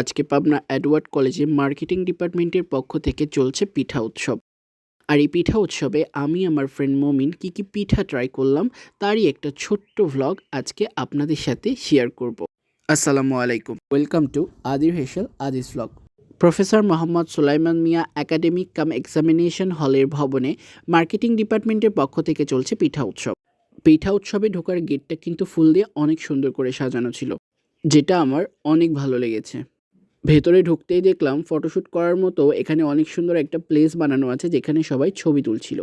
আজকে পাবনা অ্যাডওয়ার্ড কলেজে মার্কেটিং ডিপার্টমেন্টের পক্ষ থেকে চলছে পিঠা উৎসব। আর এই পিঠা উৎসবে আমি, আমার ফ্রেন্ড মমিন কি কি পিঠা ট্রাই করলাম তারই একটা ছোট্ট ভ্লগ আজকে আপনাদের সাথে শেয়ার করব। আসসালামু আলাইকুম। ওয়েলকাম টু আদির হেসেল আদিস vlog professor Mohammad Sulaiman Mia academic cum examination হলের ভবনে মার্কেটিং ডিপার্টমেন্টের পক্ষ থেকে চলছে পিঠা উৎসব। পিঠা উৎসবে ঢোকার গেটটা কিন্তু ফুল দিয়ে অনেক সুন্দর করে সাজানো ছিল, যেটা আমার অনেক ভালো লেগেছে। ভেতরে ঢুকতেই দেখলাম ফটোশ্যুট করার মতো এখানে অনেক সুন্দর একটা প্লেস বানানো আছে যেখানে সবাই ছবি তুলছিল।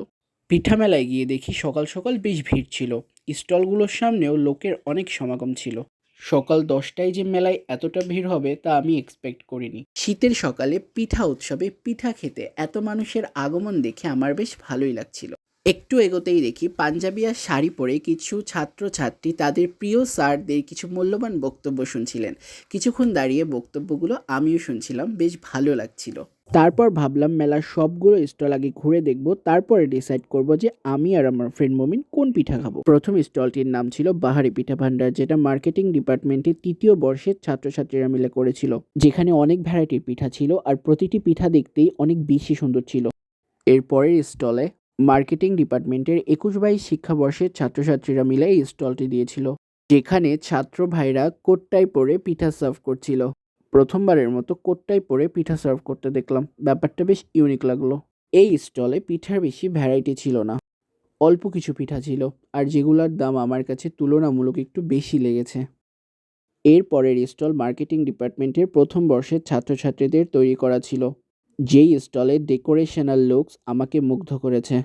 পিঠা মেলায় গিয়ে দেখি সকাল সকাল বেশ ভিড় ছিল। স্টলগুলোর সামনেও লোকের অনেক সমাগম ছিল। সকাল দশটায় যে মেলায় এতটা ভিড় হবে তা আমি এক্সপেক্ট করিনি। শীতের সকালে পিঠা উৎসবে পিঠা খেতে এত মানুষের আগমন দেখে আমার বেশ ভালোই লাগছিল। একটু এগোতেই দেখি পাঞ্জাবি আর শাড়ি পরে কিছু ছাত্রছাত্রী তাদের প্রিয় স্যারদের কিছু মূল্যবান বক্তব্য শুনছিলেন। কিছুক্ষণ দাঁড়িয়ে বক্তব্যগুলো আমিও শুনছিলাম, বেশ ভালো লাগছিল। তারপর ভাবলাম মেলার সবগুলো স্টল আগে ঘুরে দেখব, তারপরে ডিসাইড করব যে আমি আর আমার ফ্রেন্ড মমিন কোন পিঠা খাব। প্রথম স্টলটির নাম ছিল বাহারি পিঠা ভান্ডার, যেটা মার্কেটিং ডিপার্টমেন্টের তৃতীয় বর্ষের ছাত্রছাত্রীরা মিলে করেছিল, যেখানে অনেক ভ্যারাইটির পিঠা ছিল আর প্রতিটি পিঠা দেখতেই অনেক বেশি সুন্দর ছিল। এরপরের স্টলে মার্কেটিং ডিপার্টমেন্টের একুশ বাইশ শিক্ষাবর্ষের ছাত্রছাত্রীরা মিলে এই স্টলটি দিয়েছিল, যেখানে ছাত্র ভাইরা কোটটাই পরে পিঠা সার্ভ করছিল। প্রথমবারের মতো কোটটাই পরে পিঠা সার্ভ করতে দেখলাম। ব্যাপারটা বেশ ইউনিক লাগল। এই স্টলে পিঠার বেশি ভ্যারাইটি ছিল না। অল্প কিছু পিঠা ছিল, আর যেগুলোর দাম আমার কাছে তুলনামূলক একটু বেশি লেগেছে। এর পরের স্টল মার্কেটিং ডিপার্টমেন্টের প্রথম বর্ষের ছাত্রছাত্রীদের তৈরি করা ছিল। যেই স্টলে ডেকোরেশনাল লুকস আমাকে মুগ্ধ করেছে।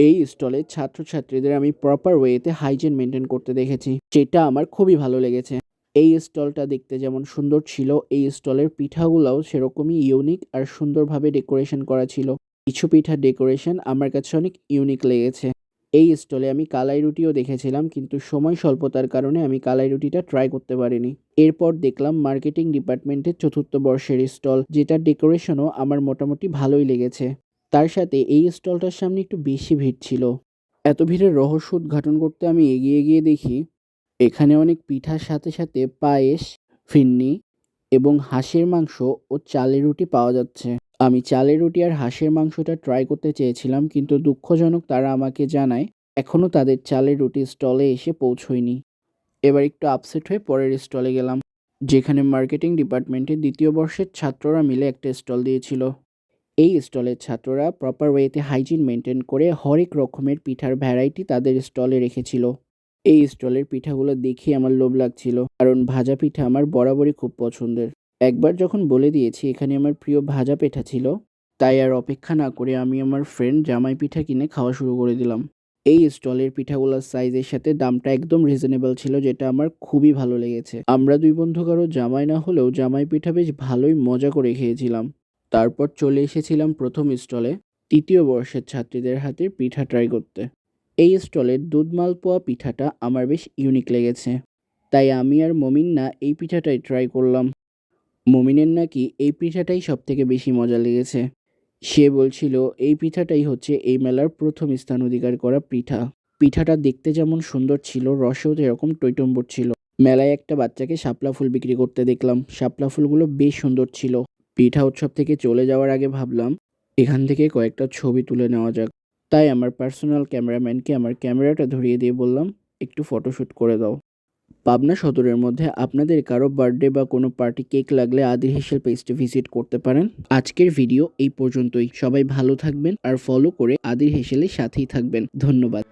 এই স্টলে ছাত্রছাত্রীদের আমি প্রপার ওয়েতে হাইজিন মেনটেন করতে দেখেছি, যেটা আমার খুবই ভালো লেগেছে। এই স্টলটা দেখতে যেমন সুন্দর ছিল, এই স্টলের পিঠাগুলোও সেরকমই ইউনিক আর সুন্দরভাবে ডেকোরেশন করা ছিল। কিছু পিঠা ডেকোরেশন আমার কাছে অনেক ইউনিক লেগেছে। এই স্টলে আমি কালাই রুটিও দেখেছিলাম, কিন্তু সময় স্বল্পতার কারণে আমি কালাই রুটিটা ট্রাই করতে পারিনি। এরপর দেখলাম মার্কেটিং ডিপার্টমেন্টের চতুর্থ বর্ষের স্টল যেটা ডেকোরেশনও আমার মোটামুটি ভালোই লেগেছে। তার সাথে এই স্টলটার সামনে একটু বেশি ভিড় ছিল। এত ভিড়ের রহস্য উদ্ঘাটন করতে আমি এগিয়ে গিয়ে দেখি, এখানে অনেক পিঠার সাথে সাথে পায়েস, ফিন্নি এবং হাঁসের মাংস ও চালের রুটি পাওয়া যাচ্ছে। আমি চালের রুটি আর হাঁসের মাংসটা ট্রাই করতে চেয়েছিলাম, কিন্তু দুঃখজনক তারা আমাকে জানায় এখনও তাদের চালের রুটি স্টলে এসে পৌঁছয়নি। এবার একটু আপসেট হয়ে পরের স্টলে গেলাম, যেখানে মার্কেটিং ডিপার্টমেন্টে দ্বিতীয় বর্ষের ছাত্ররা মিলে একটা স্টল দিয়েছিল। এই স্টলের ছাত্ররা প্রপার ওয়েতে হাইজিন মেনটেন করে হরেক রকমের পিঠার ভ্যারাইটি তাদের স্টলে রেখেছিল। এই স্টলের পিঠাগুলো দেখে আমার লোভ লাগছিল, কারণ ভাজা পিঠা আমার বরাবরই খুব পছন্দের। একবার যখন বলে দিয়েছি, এখানে আমার প্রিয় ভাজা পিঠা ছিল, তাই আর অপেক্ষা না করে আমি আমার ফ্রেন্ড জামাই পিঠা কিনে খাওয়া শুরু করে দিলাম। এই স্টলের পিঠাগুলোর সাইজের সাথে দামটা একদম রিজনেবল ছিল, যেটা আমার খুবই ভালো লেগেছে। আমরা দুই বন্ধু কারও জামাই না হলেও জামাই পিঠা বেশ ভালোই মজা করে খেয়েছিলাম। তারপর চলে এসেছিলাম প্রথম স্টলে, তৃতীয় বর্ষের ছাত্রীদের হাতে পিঠা ট্রাই করতে। এই স্টলের দুধ মালপোয়া পিঠাটা আমার বেশ ইউনিক লেগেছে। তাই আমি আর মমিন না এই পিঠাটাই ট্রাই করলাম। মমিনের নাকি এই পিঠাটাই সব থেকে বেশি মজা লেগেছে। সে বলছিল, এই পিঠাটাই হচ্ছে এই মেলার প্রথম স্থান অধিকার করা পিঠা। পিঠাটা দেখতে যেমন সুন্দর ছিল, রসেও এরকম টৈটম্বর ছিল। মেলায় একটা বাচ্চাকে শাপলা ফুল বিক্রি করতে দেখলাম। শাপলা ফুলগুলো বেশ সুন্দর ছিল। পিঠা উৎসব থেকে চলে যাওয়ার আগে ভাবলাম, এখান থেকে কয়েকটা ছবি তুলে নেওয়া যাক। তাই আমার পার্সোনাল ক্যামেরাম্যানকে আমার ক্যামেরাটা ধরিয়ে দিয়ে বললাম, একটু ফটোশ্যুট করে দাও। পাবনা সদরের মধ্যে আপনাদের কারও বার্থডে বা কোনো পার্টি কেক লাগলে আদির হেসেল পেজটি ভিজিট করতে পারেন। আজকের ভিডিও এই পর্যন্তই। সবাই ভালো থাকবেন আর ফলো করে আদির হেসেলের সাথেই থাকবেন। ধন্যবাদ।